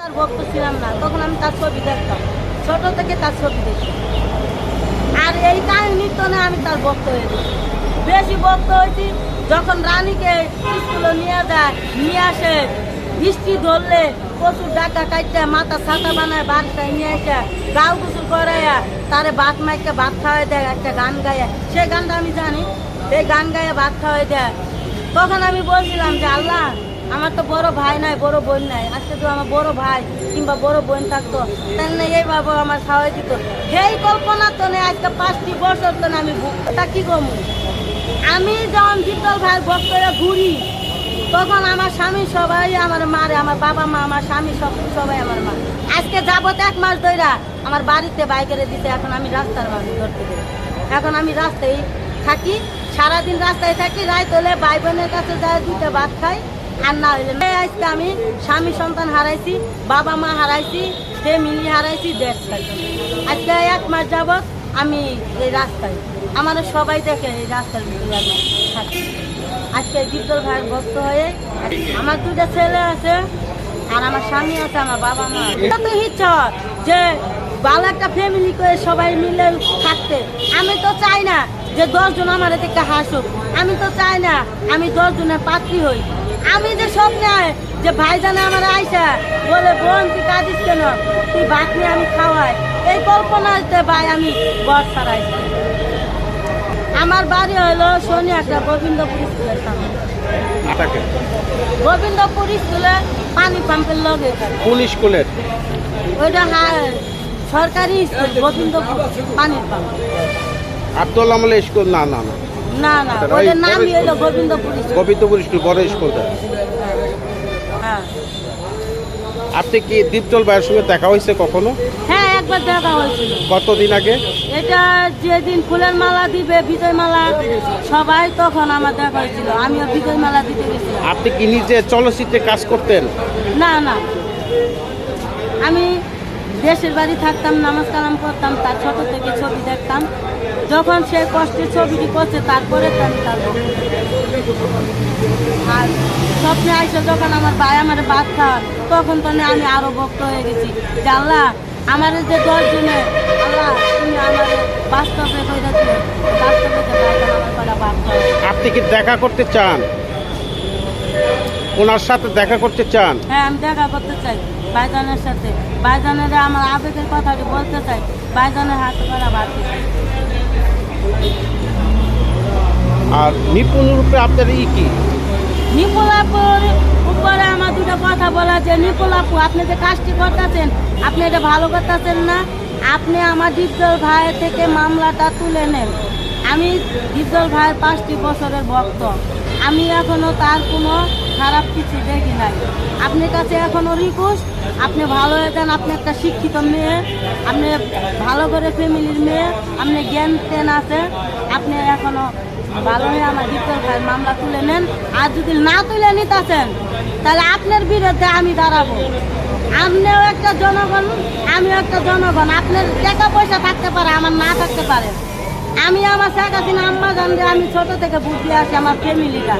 তার ভক্ত ছিলাম না, তখন আমি তার ছবি দেখতাম। ছোট থেকে তার ছবি দেখি। আর এই কাহিনীর তো আমি তার ভক্ত হয়ে গেছি। বেশি ভক্ত হয়েছি যখন রানীকে স্কুলে নিয়ে নিয়ে আসে বৃষ্টি ধরলে প্রচুর ডাকা কাটতে মাথা ছাতা বানায় বাসায় নিয়ে আসে গাও গুসুল করাইয়া তারে ভাত মাইকে ভাত খাওয়াই দেয়, একটা গান গায়ে সেই গানটা আমি জানি, সেই গান গায়ে ভাত খাওয়াই দেয়। তখন আমি বলছিলাম যে, আল্লাহ আমার তো বড় ভাই নাই, বড় বোন নাই। আজকে তো আমার বড় ভাই কিংবা বড় বোন থাকতো, তাহলে এইভাবে আমার খাওয়াই দিত। সেই কল্পনা তো নেই, আজকে পাঁচটি বছর তো আমি তা কি কমু আমি যখন জিতল ভাই ভক্ত হয়ে ঘুরি, তখন আমার স্বামী সবাই আমার মারে, আমার বাবা মা, আমার স্বামী সব সবাই আমার মা। আজকে যাবত এক মাস ধইরা আমার বাড়িতে বাইকেরে দিতে এখন আমি রাস্তার মানুষ ধরতে গেলে। এখন আমি রাস্তায় থাকি, সারাদিন রাস্তায় থাকি, রাত হলে ভাই বোনের কাছে যায় দুটো ভাত খাই। আর না হইলে। আজকে আমি স্বামী সন্তান হারাইছি, বাবা মা হারাইছি ফ্যামিলি হারাইছি, দেশ। আজকে এক মাস যাবত আমি এই রাস্তায়। আমার সবাই দেখে এই রাস্তার ভিতরে আজকে জিদ্দল ভাইয়ের ভক্ত হয়ে আমার দুটো ছেলে আছে আর আমার স্বামী আছে, আমার বাবা মা এটা তো ইচ্ছা যে ভালো একটা ফ্যামিলি করে সবাই মিলে থাকতে। আমি তো চাই না যে দশজন আমার থেকে হাসুক। আমি তো চাই না আমি দশ জনের পাত্রী হই। আমি যে স্বপ্নে যে ভাইজানে আমার আইসা বলে বোন তুই কাঁদিস কেন? তুই ভাত নিয়ে আমি খাওয়াই। এই কল্পনাতে ভাই আমি বর ছাড়াইছি আমার বাড়ি হলো শনি একটা গোবিন্দপুর স্কুলের সামনে। গোবিন্দপুর স্কুলে পানি পাম্পের লগে। কোন স্কুলের? ওইটা সরকারি স্কুল গোবিন্দপুর পানির পাম্প। আব্দুল আমল স্কুল? না না না। না না ওইটার নামই হলো গোবিন্দপুর গোবিন্দপুর স্কুল বড় স্কুলটা হ্যাঁ। আপনি কি দীপজল ভাইয়ের সঙ্গে দেখা হয়েছে কখনো? হ্যাঁ একবার দেখা হয়েছিল। কতদিন আগে? এটা যেদিন ফুলের মালা দিবে বিজয় মালা সবাই তখন আমার দেখা হয়েছিল। আমিও বিজয় মালা দিতে গেছিলাম। আপনি কি নিজে চলচ্চিত্রে কাজ করতেন? না না। আমি দেশের বাড়ি থাকতাম নামাজ কালাম করতাম তার ছোট থেকে ছবি দেখতাম। যখন সে কষ্টের ছবিটি করছে তারপরে আমি তার আর স্বপ্নে আইসে যখন আমার ভাই আমার ভাত খাওয়ার তখন তো আমি আরও ভক্ত হয়ে গেছি। যে আল্লাহ আমার যে দশ জনে আল্লাহ তুমি আমার বাস্তবে বাস্তবে। আপনি কি দেখা করতে চান? ওনার সাথে দেখা করতে চান? হ্যাঁ আমি দেখা করতে চাই ভাইজানের সাথে। ভাইজানের আমার আবেগের কথাটি বলতে চাই ভাইজানের হাতে করা খেতে। আর নিপুণরূপে আপনার ই কি? নিপুলাপুর উপরে আমার দুটো কথা বলা যে নিপুলাপু আপনি যে কাজটি করতেছেন, আপনি এটা ভালো করতেছেন না। আপনি আমার দ্বিতীয় ভাইয়ের থেকে মামলাটা তুলে নেন। আমি ডিপজল ভাইয়ের পাঁচটি বছরের ভক্ত। আমি এখনও তার কোনো খারাপ কিছু দেখি নাই। আপনার কাছে এখনও রিকোয়েস্ট আপনি ভালো হয়ে আপনি একটা শিক্ষিত মেয়ে, আপনি ভালো করে ফ্যামিলির মেয়ে, আপনি জ্ঞান টেন আছে, আপনি এখনও ভালো হয়ে আমার ডিপজল ভাইয়ের মামলা তুলে নেন। আর যদি না তুলে নিতেছেন, তাহলে আপনার বিরুদ্ধে আমি দাঁড়াবো। আপনিও একটা জনগণ, আমিও একটা জনগণ। আপনার টাকা পয়সা থাকতে পারে, আমার না থাকতে পারে। আমি আমার শেখ হাসিনা আম্মা জান যে আমি ছোট থেকে বুঝতে আসি, আমার ফ্যামিলিটা।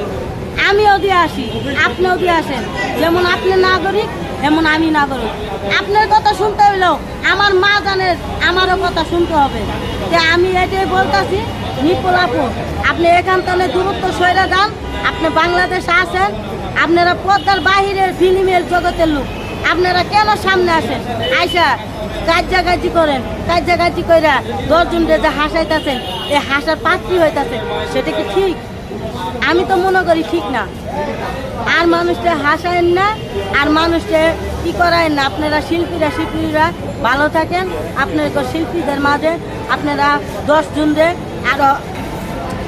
আমিও দিয়ে আসি, আপনিও দিয়ে আসেন। যেমন আপনি নাগরিক, তেমন আমি নাগরিক। আপনার কথা শুনতে হইলেও আমার মা জানের, আমারও কথা শুনতে হবে। যে আমি এটাই বলতেছি নিপুলাপুর আপনি এখান থেকে দূরত্ব সইরা যান, আপনি বাংলাদেশে আসেন, আপনারা পদ্মার বাহিরের ফিল্মের জগতের লোক। আপনারা কেন সামনে আসেন? আইসা কাজ্জাকাজি করেন। কাজ্জাকাজি কইরা দশজন যে হাসাইতেছেন এই হাসার পাত্রী হইতাছে, সেটা কি ঠিক? আমি তো মনে করি ঠিক না। আর মানুষটা হাসায়েন না, আর মানুষটা কি করায়েন না? আপনারা শিল্পীরা শিল্পীরা ভালো থাকেন। আপনার শিল্পীদের মাঝে আপনারা দশ জনরে আরও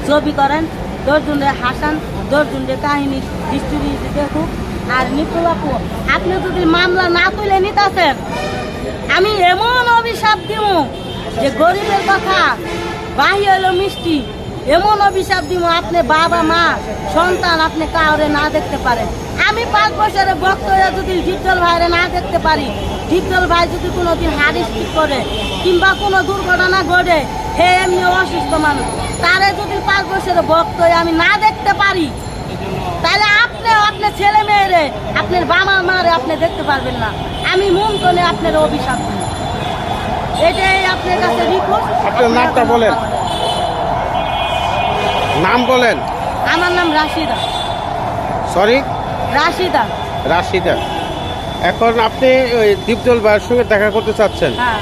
ছবি করেন দশ জনরে হাসান দশ জনরে কাহিনী হিস্টোরি দেখুক। আর নিপুল আপু আপনি যদি মামলা না তুলে নিতেছেন, আমি এমন অভিশাপ দিব যে গরিবের কথা, বাহি হলো মিষ্টি। এমন অভিশাপ দিব আপনি বাবা, মা, সন্তান আপনি কাউরে না দেখতে পারেন। আমি পাঁচ বছরে বক্ত যদি ডিপজল ভাইরে না দেখতে পারি ডিপজল ভাই যদি কোনোদিন হাড়ি স্টিক করে, কিংবা কোনো দুর্ঘটনা ঘটে, হে এমনি অসুস্থ মানুষ, তারে যদি পাঁচ বছরে বক্ত আমি না দেখতে পারি, তাহলে আপনি আপনার ছেলে মেয়েরে আপনার বাবা মারে আপনি দেখতে পারবেন না। আমি মুমতনে আপনার অভিশাপ এটাই আপনার কাছে রিকোয়েস্ট। আপনার নামটা বলেন। নাম বলেন। আমার নাম রাশিদা। সরি রাশিদা। রাশিদা। এখন আপনি ওই দীপজল ভাইয়ের সঙ্গে দেখা করতে চাচ্ছেন। হ্যাঁ।